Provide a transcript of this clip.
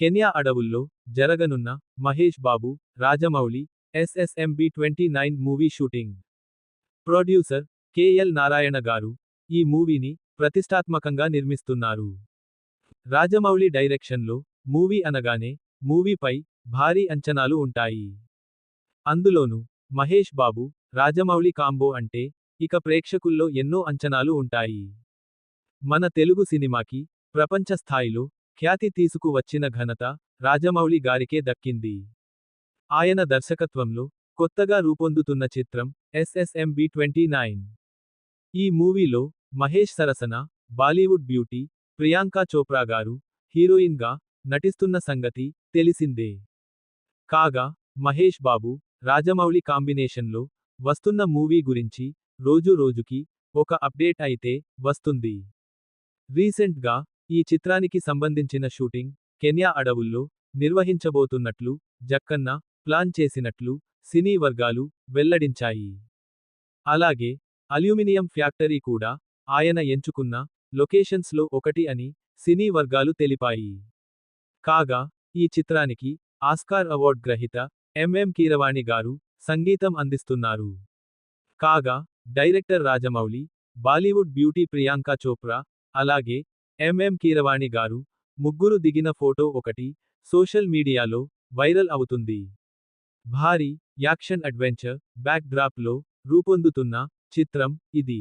Kenya అడవుల్లో జరగనున్న Mahesh Babu Rajamouli SSMB twenty nine movie shooting. Producer KL Narayana గారు ఈ మూవీని ప్రతిష్టాత్మకంగా నిర్మిస్తున్నారు. రాజమౌళి డైరెక్షన్లో మూవీ అనగానే మూవీపై భారీ అంచనాలు ఉంటాయి. అందులోనూ మహేష్ బాబు రాజమౌళి కాంబో అంటే ఇక ప్రేక్షకుల్లో ఎన్నో అంచనాలు ఉంటాయి. మన తెలుగు సినిమాకి ప్రపంచ స్థాయిలో ఖ్యాతి తీసుకువచ్చిన ఘనత రాజమౌళి గారికే దక్కింది. ఆయన దర్శకత్వంలో కొత్తగా రూపొందుతున్న చిత్రం ఎస్ఎస్ఎంబి ట్వంటీ నైన్. ఈ మూవీలో మహేష్ సరసన బాలీవుడ్ బ్యూటీ ప్రియాంకా చోప్రా గారు హీరోయిన్గా నటిస్తున్న సంగతి తెలిసిందే. కాగా మహేష్ బాబు రాజమౌళి కాంబినేషన్లో వస్తున్న మూవీ గురించి రోజు రోజుకి ఒక అప్డేట్ అయితే వస్తుంది. రీసెంట్గా ఈ చిత్రానికి సంబంధించిన షూటింగ్ కెన్యా అడవుల్లో నిర్వహించబోతున్నట్లు జక్కన్న ప్లాన్ చేసినట్లు సినీ వర్గాలు వెల్లడించాయి. అలాగే అల్యూమినియం ఫ్యాక్టరీ కూడా ఆయన ఎంచుకున్న లొకేషన్స్లో ఒకటి అని సినీ వర్గాలు తెలిపాయి. కాగా ఈ చిత్రానికి ఆస్కార్ అవార్డ్ గ్రహీత ఎంఎం కీరవాణి గారు సంగీతం అందిస్తున్నారు. కాగా director Rajamouli Bollywood beauty Priyanka Chopra అలాగే ఎంఎం కీరవాణి గారు ముగ్గురు దిగిన ఫోటో ఒకటి సోషల్ మీడియాలో వైరల్ అవుతుంది. భారీ యాక్షన్ అడ్వెంచర్ బ్యాక్ డ్రాప్లో రూపొందుతున్న చిత్రం ఇది.